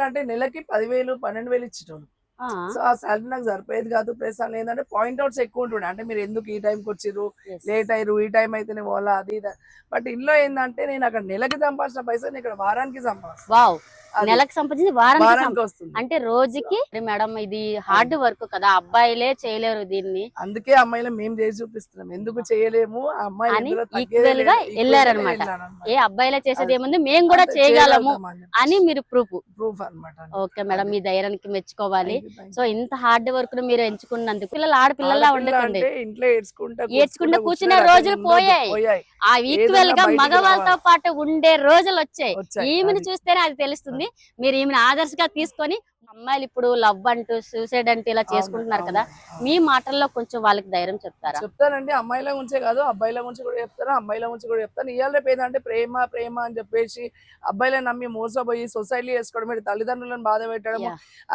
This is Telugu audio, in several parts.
ఎట్లా అంటే నెలకి పదివేలు పన్నెండు వేలు ఇచ్చేటోళ్ళు. సో ఆ సాలరీ నాకు సరిపోయేది కాదు. ప్లస్ అందులో ఏంటంటే పాయింట్ అవుట్స్ ఎక్కువ ఉంటుండే. అంటే మీరు ఎందుకు ఈ టైంకి వచ్చిర్రు. లేట్ అయ్యారు? ఈ టైం అయితేనే పోవాలా? అది బట్ ఇంట్లో ఏంటంటే నేను అక్కడ నెలకి సంపాదించిన పైసలు ఇక్కడ వారానికి సంపాదిస్తాను నెలకు సంపాదించి వారానికి అంటే రోజుకి మేడం ఇది హార్డ్ వర్క్ కదా అబ్బాయిలే చేయలేరు దీన్ని. అందుకే అమ్మాయిలు మేము చేసి చూపిస్తున్నాం. ఎందుకు చేయలేము? అని equal గా. వెళ్ళారన్నమాట. ఏ అబ్బాయిలే చేసేది ఏముంది? మేము కూడా చేయగలము అని మీరు ప్రూఫ్ ప్రూఫ్ అనమాట ఓకే మేడం మీ ధైర్యానికి మెచ్చుకోవాలి. సో ఇంత హార్డ్ వర్క్ను మీరు ఎంచుకున్నందుకు పిల్లలు ఆడపిల్లలా ఉండకండి. ఇంట్లో ఏడ్చుకుంటా కూర్చునే రోజులు. పోయాయి. ఆ ఈక్వల్గా మగవాళ్ళతో పాటు ఉండే రోజులు వచ్చాయి. ఈమెను. చూస్తేనే అది తెలుస్తుంది. మీరు ఈమెను ఆదర్శగా తీసుకొని అమ్మాయిలు ఇప్పుడు లవ్ అంటూ సూసైడ్ అంటూ ఇలా చేసుకుంటున్నారు కదా. మీ మాటల్లో కొంచెం వాళ్ళకి ధైర్యం చెప్తారా? చెప్తానండి అమ్మాయిల గురించే కాదు అబ్బాయిల గురించి కూడా చెప్తాను అమ్మాయిల గురించి కూడా చెప్తాను. ఇవాళ రేపు ఏంటంటే ప్రేమ ప్రేమ అని చెప్పేసి అబ్బాయిలను నమ్మి మోసపోయి సొసైటీ చేసుకోవడం మీరు తల్లిదండ్రులను బాధ పెట్టడం.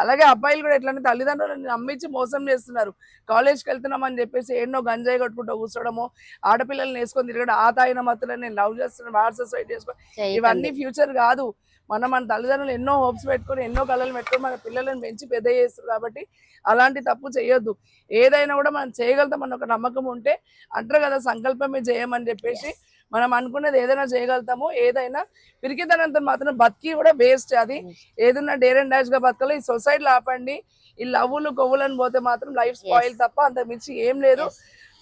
అలాగే అబ్బాయిలు కూడా ఎట్లా అంటే తల్లిదండ్రులను నమ్మించి మోసం చేస్తున్నారు. కాలేజ్కి వెళ్తున్నాం అని చెప్పేసి ఎన్నో గంజాయి కొట్టుకుంటూ కూర్చోవడము ఆడపిల్లల్ని వేసుకొని తిరగడం ఆ తాగిన మాత్రం నేను లవ్ చేస్తున్నాను వాట్స్ సొసైటీ చేసుకో. ఇవన్నీ ఫ్యూచర్ కాదు. మనం మన తల్లిదండ్రులు ఎన్నో హోప్స్ పెట్టుకొని ఎన్నో కళలు పెట్టుకొని మన పిల్లలను పెంచి పెద్ద చేస్తారు కాబట్టి అలాంటి తప్పు చేయొద్దు. ఏదైనా కూడా మనం చేయగలుగుతాం అన్న ఒక నమ్మకం ఉంటే అంటారు కదా సంకల్పమే చేయమని చెప్పేసి. మనం అనుకున్నది ఏదైనా చేయగలుగుతాము ఏదైనా పిరికితనంతో మాత్రం బతికి కూడా వేస్ట్. అది ఏదైనా డేర్ అండ్ డాష్గా బతకాలి ఈ సొసైటీలో ఆపండి ఈ లవ్వులు కొవ్వులను పోతే మాత్రం లైఫ్ స్పాయిల్. తప్ప అంత మించి ఏం లేదు. Yes.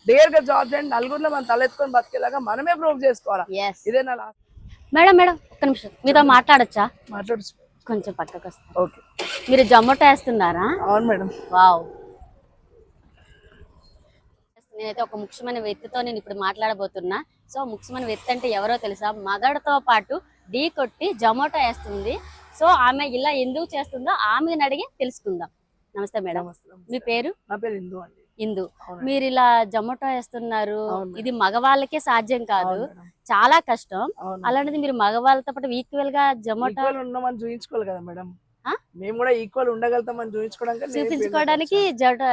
డేర్గా జాబ్ చేయండి నలుగురిలో మనం తలెత్తుకొని బతికేలాగా మనమే ప్రూవ్ చేసుకోవాలా. ఇదే నా లాస్ట్ మేడం మేడం ఒక్క నిమిషం. మీతో మాట్లాడొచ్చా? మాట్లాడు కొంచెం పక్కకు వస్తా ఓకే. మీరు జొమాటో వేస్తున్నారా? అవును మేడం. వావ్. నేనైతే ఒక ముఖ్యమైన వ్యక్తితో నేను ఇప్పుడు మాట్లాడబోతున్నా. సో ముఖ్యమైన వ్యక్తి అంటే ఎవరో తెలుసా? మగడితో పాటు ఢీ కొట్టి జొమాటో వేస్తుంది. సో ఆమె ఇలా ఎందుకు చేస్తుందో ఆమెను అడిగి తెలుసుకుందాం. నమస్తే మేడం. మీ పేరు? నా పేరు ఇందు అండి. ఇందు. మీరు ఇలా జొమాటో వేస్తున్నారు. ఇది మగవాళ్ళకే సాధ్యం కాదు. చాలా కష్టం. అలాంటిది మీరు మగవాళ్ళతో పాటు ఈక్వల్గా జొమాటో ఉన్నామని చూపించుకోవాలి కదా మేడం? మేము కూడా ఈక్వల్ ఉండగలుగుతామని చూపించుకోవడానికి చూపించుకోవడానికి.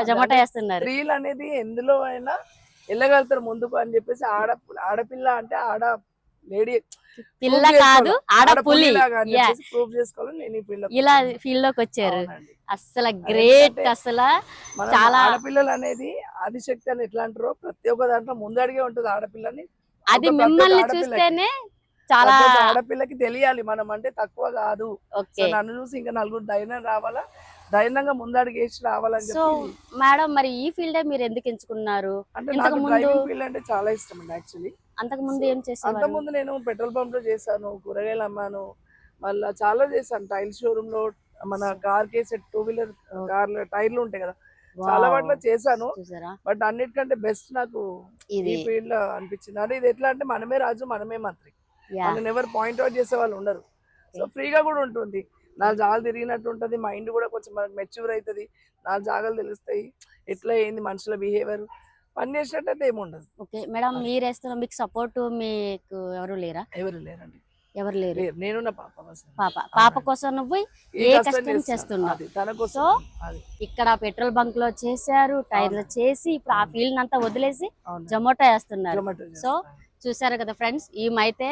జొమాటో వేస్తున్నారు స్త్రీలు అనేది ఎందులో అయినా వెళ్ళగలుగుతారు ముందుకు అని చెప్పేసి ఆడ ఆడపిల్ల అంటే ఆడ లేడీ పిల్ల కాదు ఆడ పులి Yeah. ప్రూవ్ చేసుకోవాలని నేను ఈ ఫీల్డ్ ఇలా ఫీల్డ్లోకి వచ్చారు. అసలు గ్రేట్ అసలు చాలా ఆడపిల్లలు అనేది ఆదిశక్తి అని ఎట్లా అంటారో ప్రతి ఒక్క దాంట్లో ముందడిగే ఉంటుంది ఆడపిల్లని. అది మిమ్మల్ని ఆడపిల్లకి- చూస్తేనే చాలా ఆడపిల్లకి తెలియాలి మనం అంటే తక్కువ కాదు. నన్ను చూసి ఇంకా నలుగురు ధైర్యం రావాలా? ధైర్యంగా ముందడిగేసి రావాలని సో మేడం మరి ఈ ఫీల్డ్ మీరు ఎందుకు ఎంచుకున్నారు? అంటే ఇంతకు నాకు ముందు- డ్రైవింగ్ ఫీల్డ్ అంటే చాలా ఇష్టం అండి యాక్చువల్లీ అంతకు ముందు ఏం అంత చేసేవారు ముందు నేను పెట్రోల్ పంప్లో చేశాను కూరగాయలు అమ్మాను మళ్ళా చాలా చేశాను. టైల్ షోరూమ్లో మన కార్ కేసే టూ వీలర్ కార్ టైర్లు ఉంటాయి కదా చాలా. వాటిలో చేశాను. బట్ అన్నిటికంటే బెస్ట్ నాకు ఈ ఫీల్డ్లో అనిపించింది. అంటే ఇది ఎట్లా అంటే మనమే రాజు మనమే మంత్రి. మనం ఎవరు పాయింట్ అవుట్ చేసే వాళ్ళు ఉండరు. సో ఫ్రీగా కూడా ఉంటుంది. నాలుగు జాగాలు తిరిగినట్టు ఉంటుంది మైండ్ కూడా కొంచెం మనకు మెచ్యూర్ అవుతుంది. నాలుగు జాగాలు తెలుస్తాయి. ఎట్లా ఏంది మనుషుల బిహేవియర్ పని అయితే ఏముండదు. ఓకే మేడం మీరు వేస్తున్న మీకు సపోర్ట్ మీకు ఎవరు లేరా? ఎవరు లేరండి. ఎవరు లేరు? నేను నా పాప కోసం. పాప. పాప కోసం నువ్వు ఏ కష్టం కష్టం చేస్తున్నా. చేస్తున్నావు? అది తన కోసం సో, ఇక్కడ పెట్రోల్ బంక్లో చేశారు టైర్లు చేసి ఇప్పుడు ఆ ఫీల్డ్ అంతా వదిలేసి జొమాటో వేస్తున్నారు. సో. చూసారు కదా ఫ్రెండ్స్? ఈమైతే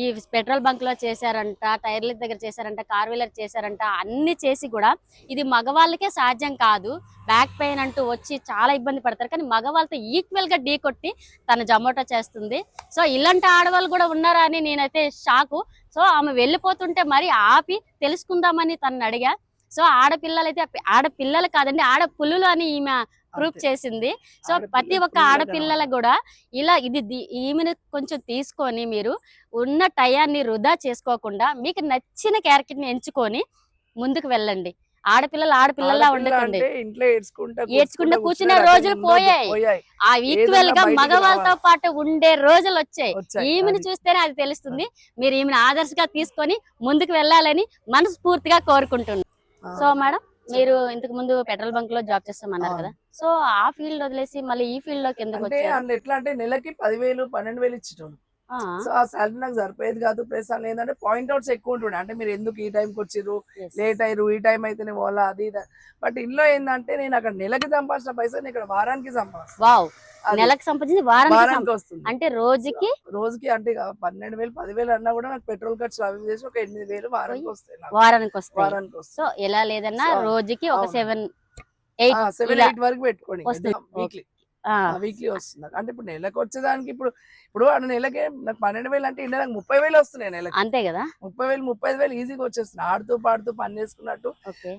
ఈ పెట్రోల్ బంక్లో చేశారంట టైర్ల దగ్గర చేశారంట కార్ వీలర్ చేశారంట అన్ని చేసి కూడా ఇది మగవాళ్ళకే సాధ్యం కాదు. బ్యాక్ పెయిన్ అంటూ వచ్చి చాలా ఇబ్బంది పడతారు. కానీ మగవాళ్ళతో ఈక్వల్గా ఢీ కొట్టి తన జొమాటో చేస్తుంది. సో ఇలాంటి ఆడవాళ్ళు కూడా ఉన్నారా అని నేనైతే షాకు. సో ఆమె వెళ్ళిపోతుంటే మరి ఆపి తెలుసుకుందామని తనని అడిగా. సో ఆడపిల్లలైతే ఆడపిల్లలు కాదండి ఆడ పులులు అని ఈమె ప్రూఫ్. చేసింది సో ప్రతి ఒక్క పులిలాగా ఆడపిల్లలకు కూడా ఇలా ఇది ఈమెను కొంచెం తీసుకొని మీరు ఉన్న టయాన్ని వృధా చేసుకోకుండా మీకు నచ్చిన క్యారెక్టర్ని ఎంచుకొని ముందుకు వెళ్ళండి ఆడపిల్లలు ఆడపిల్లలా ఆడపిల్ల ఉండకండి ఏడ్చుకుంటా కూర్చునే రోజులు పోయాయి. ఆ ఈక్వల్గా మగవాళ్ళతో పాటు ఉండే రోజులు వచ్చాయి. ఈమెను. చూస్తేనే అది తెలుస్తుంది మీరు ఈమెను ఆదర్శగా తీసుకొని ముందుకు వెళ్ళాలని మనస్ఫూర్తిగా కోరుకుంటున్నాను. సో మేడం మీరు ఇంతకు ముందు పెట్రోల్ బంక్లో జాబ్ చేస్తామన్నారు. కదా సో ఆ ఫీల్డ్ వదిలేసి మళ్ళీ ఈ ఫీల్డ్లోకి ఎందుకు అంటే అందులో ఎట్లా అంటే నెలకి పదివేలు పన్నెండు వేలు ఇచ్చేటోళ్ళు. ఆ, సో ఆ శాలరీ నాకు సరిపోయేది కాదు ప్లస్ అని ఏంటంటే పాయింట్ అవుట్స్ ఎక్కువ ఉంటుండే. అంటే మీరు ఎందుకు ఈ టైంకి వచ్చిర్రు. లేట్ అయ్యారు? ఈ టైం అయితేనే పోవాలా అది బట్ ఇంట్లో ఏంటంటే నేను అక్కడ నెలకి సంపాదించిన పైసలు ఇక్కడ వారానికి సంపాదిస్తాను నెలకు సంపాదించి వారానికి సం- వస్తుంది. అంటే రోజుకి? రోజుకి అంటే పన్నెండు వేలు పదివేలు అన్నా కూడా నాకు పెట్రోల్ ఖర్చు అవి చేసి ఒక ఎనిమిది వేలు వారానికి వస్తాయి నాకు. వారానికి వస్తాయి. వారానికి సో వస్తాయి ఎలా లేదన్నా రోజుకి ఒక. సెవెన్ సెవెన్ ఎయిట్ వరకు పెట్టుకోండి. వీక్లీ వీక్లీ వస్తుంది. అంటే ఇప్పుడు నెలకు వచ్చేదానికి ఇప్పుడు ఇప్పుడు ఆ నెలకే నాకు పన్నెండు వేలు అంటే ఇంట్లో నాకు ముప్పై వేలు వస్తున్నాయి నెలకి. అంతే కదా? ముప్పై వేలు ముప్పై ఐదు వేలు ఈజీగా వచ్చేస్తున్నాయి. ఆడుతూ పాడుతూ పని చేసుకున్నట్టు.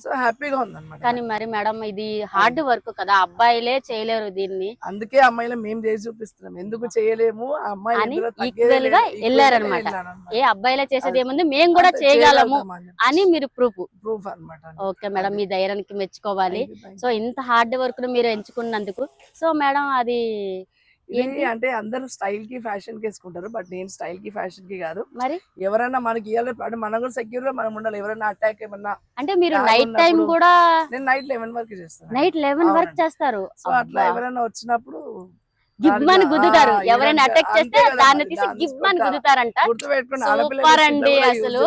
సో హ్యాపీగా ఉంది అనమాట కానీ మరి మేడం ఇది హార్డ్ వర్క్ కదా. అబ్బాయిలే చేయలేరు దీన్ని. అందుకే అమ్మాయిలు మేము చేసి చూపిస్తున్నాం. ఎందుకు చేయలేము? వెళ్ళారన్నమాట. ఏ అబ్బాయిలే చేసేది ఏముంది? మేము కూడా చేయగలము అని మీరు ప్రూఫ్. ప్రూఫ్ అనమాట ఓకే మేడం మీ ధైర్యానికి మెచ్చుకోవాలి. సో ఇంత హార్డ్ వర్క్ను మీరు ఎంచుకున్నందుకు. సో మేడం అది ఇది ఏంటి? అంటే అందరూ స్టైల్కి ఫ్యాషన్కి వేసుకుంటారు. బట్ నేను స్టైల్కి ఫ్యాషన్కి కాదు. మరి? ఎవరైనా మనకి ఇవ్వాలి మనం కూడా సెక్యూర్గా మనం ఉండాలి. ఎవరైనా అటాక్ ఏమన్నా అంటే మీరు నైట్ టైం కూడా నేను నైట్ లెవెన్ వరకు చేస్తాను. Night eleven work. చేస్తారు. సో అట్లా. ఎవరైనా వచ్చినప్పుడు గిబ్బని గుద్దుతారు. ఎవరైనా అటాక్ చేస్తే దాన్ని తీసి గిబ్బని. గుద్దుతారంట. Super అండి అసలు.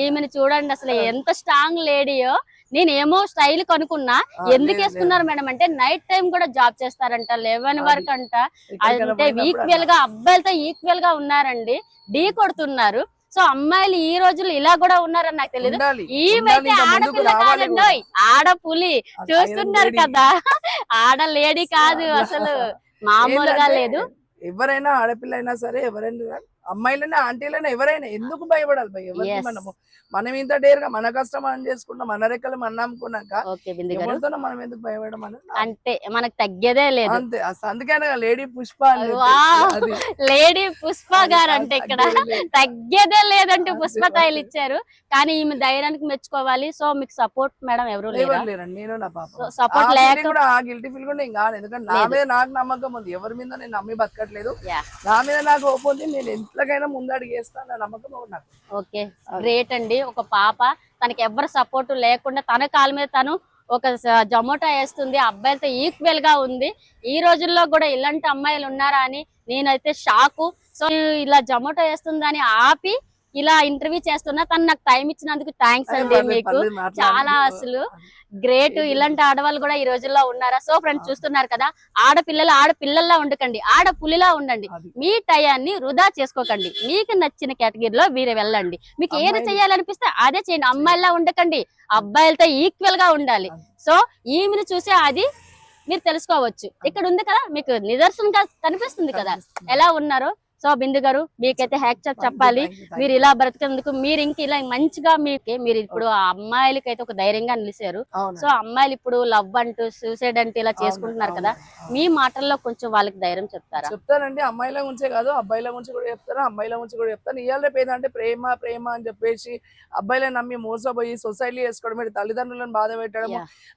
ఈమెను చూడండి అసలు. ఎంత స్ట్రాంగ్ లేడీయో నేను ఏమో స్టైల్ కనుక్కున్నా. ఎందుకు వేసుకున్నారు మేడం అంటే నైట్ టైం కూడా జాబ్ చేస్తారంట. లెవెన్. వరకు అంట. అంటే ఈక్వల్గా అబ్బాయిలతో ఈక్వల్గా ఉన్నారండి. ఢీ కొడుతున్నారు. సో అమ్మాయిలు ఈ రోజుల్లో ఇలా కూడా ఉన్నారని నాకు తెలియదు ఈమెతే ఆడపిల్ల కాదండి. ఆడపులి. చూస్తున్నారు కదా. ఆడ లేడీ కాదు అసలు. మామూలుగా లేదు. ఎవరైనా ఆడపిల్ల అయినా సరే ఎవరైనా అమ్మాయిలైనా ఆంటీలైనా ఎవరైనా ఎందుకు భయపడాలి? భయ ఎవరికి. మనము మనం ఇంత డేర్గా మన కష్టం మనం చేసుకుంటాం మన రెక్కలు మనం నమ్ముకున్నాక ఎవరితోనో మనం ఎందుకు భయపడడం అంటే మనకు తగ్గేదే లేదు. అంతే అసలు అందుకనే లేడీ పుష్ప. లేడీ పుష్ప గారు అంటే ఇక్కడ తగ్గేది లేదు. తగ్గేదే లేదంటూ పుష్ప మరి. ఇచ్చారు కానీ ఈమె ధైర్యానికి మెచ్చుకోవాలి. సో మీకు సపోర్ట్ మేడం ఎవరు లేరండి? నేను నా పాప. So, support ఆ లేక- feeling కూడా ఆ గిల్టీ ఫీల్ కూడా కాదు. ఎందుకంటే నా. మీద నాకు నమ్మకం ఉంది. ఎవరి మీద నేను నమ్మి బతకట్లేదు. నా మీద నాకు ఉంది. నేను ఎంతకైనా ముందడుగు వేస్తాను నమ్మకం నాకు. ఓకే గ్రేట్ అండి. ఒక పాప తనకి ఎవరు సపోర్ట్ లేకుండా తన కాలు మీద తను ఒక జొమాటో వేస్తుంది. అబ్బాయిలతో ఈక్వల్గా ఉంది. ఈ రోజుల్లో కూడా ఇలాంటి అమ్మాయిలు ఉన్నారా అని నేనైతే షాకు సో ఇలా జొమాటో వేస్తుందని ఆపి ఇలా ఇంటర్వ్యూ చేస్తున్నా తను నాకు టైం ఇచ్చినందుకు థ్యాంక్స్ అండి మీకు. చాలా అసలు గ్రేట్. ఇలాంటి ఆడవాళ్ళు కూడా ఈ రోజుల్లో ఉన్నారా? సో ఫ్రెండ్స్ చూస్తున్నారు కదా ఆడపిల్లలు ఆడపిల్లల్లా ఉండకండి ఆడ పులిలా ఉండండి. మీ టయాన్ని వృధా చేసుకోకండి. మీకు నచ్చిన కేటగిరీలో మీరు వెళ్ళండి. మీకు ఏది చేయాలనిపిస్తే అదే చేయండి. అమ్మాయిలా ఉండకండి. అబ్బాయిలతో ఈక్వల్గా ఉండాలి. సో ఈమెను చూసే అది మీరు తెలుసుకోవచ్చు. ఇక్కడ ఉంది కదా మీకు నిదర్శనంగా కనిపిస్తుంది కదా. ఎలా ఉన్నారో. సో బిందు గారు మీకైతే హ్యాక్ you, చెప్పాలి. మీరు. ఇలా బ్రతికేందుకు మీరు ఇంక ఇలా మంచిగా మీకు మీరు ఇప్పుడు ఆ అమ్మాయిలకి అయితే ఒక ధైర్యంగా నిలిచారు. సో అమ్మాయిలు ఇప్పుడు లవ్ అంటూ సూసైడ్ అంటూ ఇలా చేసుకుంటున్నారు కదా. మీ మాటల్లో కొంచెం వాళ్ళకి ధైర్యం చెప్తారా? చెప్తానండి. అమ్మాయిల గురించే కాదు అబ్బాయిల గురించి కూడా చెప్తాను అమ్మాయిల గురించి కూడా చెప్తాను. ఇవాళ రేపు ఏంటంటే ప్రేమ ప్రేమ అని చెప్పేసి అబ్బాయిలను నమ్మి మోసపోయి సొసైటీ చేసుకోవడం మీరు తల్లిదండ్రులను బాధ పెట్టడం.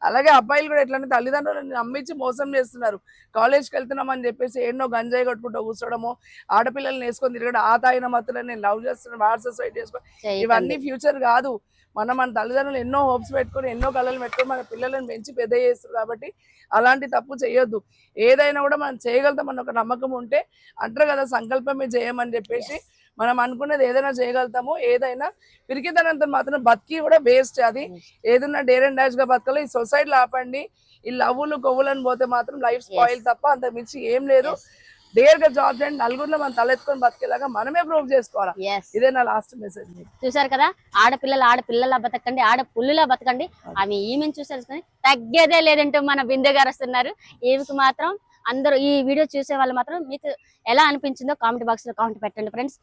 అలాగే అబ్బాయిలు కూడా ఎట్లా అంటే తల్లిదండ్రులను నమ్మించి మోసం చేస్తున్నారు. కాలేజ్కి వెళ్తున్నాం అని చెప్పేసి ఎన్నో గంజాయి కొట్టుకుంటూ కూర్చోడము ఆడపిల్లల్ని వేసుకొని తిరగడం. ఆ మాత్రం నేను లవ్ చేస్తున్నాను వాడు సొసైటీ చేసుకో ఇవన్నీ ఫ్యూచర్ కాదు. మనం మన తల్లిదండ్రులు ఎన్నో హోప్స్ పెట్టుకొని ఎన్నో కళలు పెట్టుకొని మన పిల్లలను పెంచి పెద్ద చేస్తారు కాబట్టి అలాంటి తప్పు చేయొద్దు. ఏదైనా కూడా మనం చేయగలుగుతాం అన్న ఒక నమ్మకం ఉంటే అంటారు కదా సంకల్పమే చేయమని చెప్పేసి మనం అనుకున్నది ఏదైనా చేయగలుగుతాము. ఏదైనా పిరికితనంతో మాత్రం బతికి కూడా వేస్ట్ అది. ఏదైనా డేర్ అండ్ డాష్గా బతకాలి. ఈ సొసైటీలో ఆపండి. ఈ లవ్వులు కొవ్వులను పోతే మాత్రం లైఫ్ స్పాయిల్ తప్ప అంత మించి ఏం లేదు. డేర్గా జాబ్ చేయండి నలుగురిలో మనం తలెత్తుకొని బతికేలాగా మనమే ప్రూవ్ చేసుకోవాలా? ఇదే నా లాస్ట్ మెసేజ్ చూసారు కదా? ఆడపిల్లలు ఆడపిల్లలా బతకండి ఆడ పుల్లులా బతకండి ఆమె ఈమెను చూసారు కానీ తగ్గేదే లేదంటూ మన బిందె గారు వస్తున్నారు. ఈమెకు మాత్రం అందరూ ఈ వీడియో చూసే వాళ్ళు మాత్రం మీకు ఎలా అనిపించిందో కామెంట్ బాక్స్లో కామెంట్ పెట్టండి ఫ్రెండ్స్